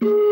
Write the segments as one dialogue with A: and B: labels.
A: Boom.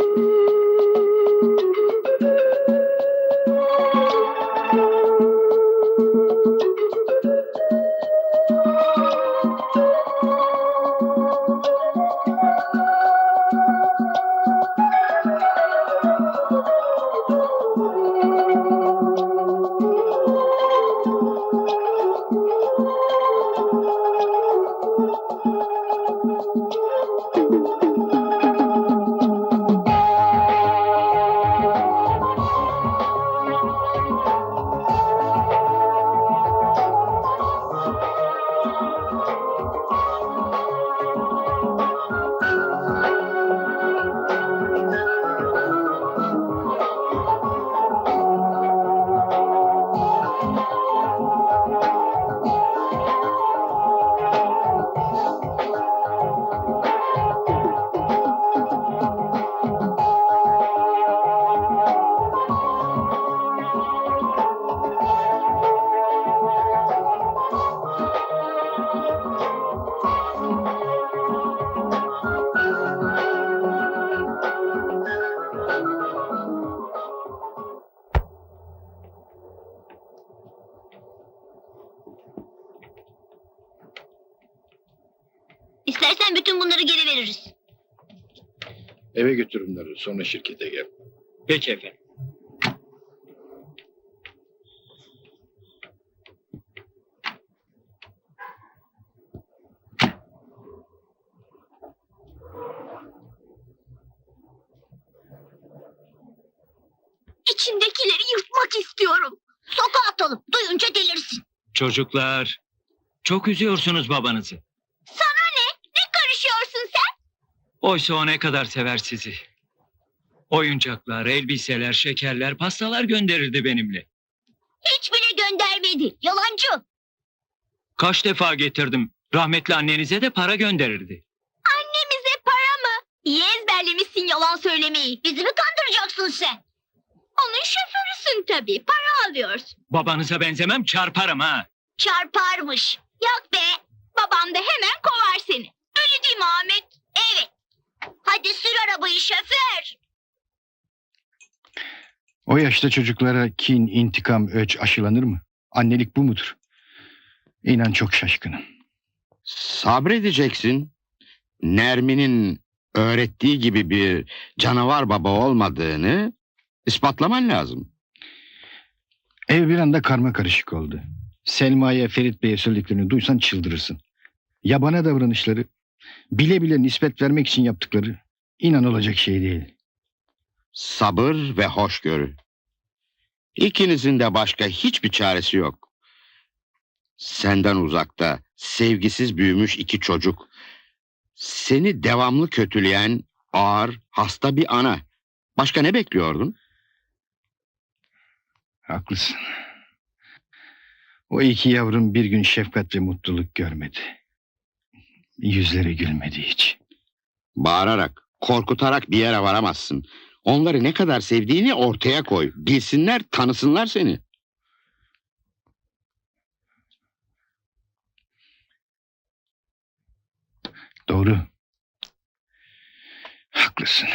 A: İstersen bütün bunları geri veririz.
B: Eve götür bunları sonra şirkete gel.
C: Peki efendim.
A: İçindekileri yırtmak istiyorum. Sokağa atalım. Duyunca delirsin.
C: Çocuklar, çok üzüyorsunuz babanızı.
A: Sana ne? Ne karışıyorsun sen?
C: Oysa o ne kadar sever sizi. Oyuncaklar, elbiseler, şekerler, pastalar gönderirdi benimle.
A: Hiç bile göndermedi. Yalancı.
C: Kaç defa getirdim. Rahmetli annenize de para gönderirdi.
A: Annemize para mı? İyi ezberlemişsin yalan söylemeyi. Bizi mi kandıracaksın sen? Onun şoförüsün tabii. Para alıyorsun.
C: Babanıza benzemem çarparım ha.
A: Çarparmış. Yok be. Babam da hemen kovar seni. Öyle değil mi Ahmet? Hadi sür arabayı şoför.
B: O yaşta çocuklara kin, intikam, öç aşılanır mı? Annelik bu mudur? İnan çok şaşkınım.
D: Sabredeceksin. Nermin'in öğrettiği gibi bir canavar baba olmadığını ispatlaman lazım.
B: Ev bir anda karma karışık oldu. Selma'ya Ferit Bey'e söylediklerini duysan çıldırırsın. Yabana davranışları, bile bile nispet vermek için yaptıkları inan olacak şey değil.
D: Sabır ve hoşgörü. İkinizin de başka hiçbir çaresi yok. Senden uzakta, sevgisiz büyümüş iki çocuk. Seni devamlı kötüleyen ağır, hasta bir ana. Başka ne bekliyordun?
B: Haklısın. O iki yavrum bir gün şefkat ve mutluluk görmedi. Yüzleri gülmedi hiç.
D: Bağırarak, korkutarak bir yere varamazsın. Onları ne kadar sevdiğini ortaya koy. Bilsinler, tanısınlar seni.
B: Doğru. Haklısın.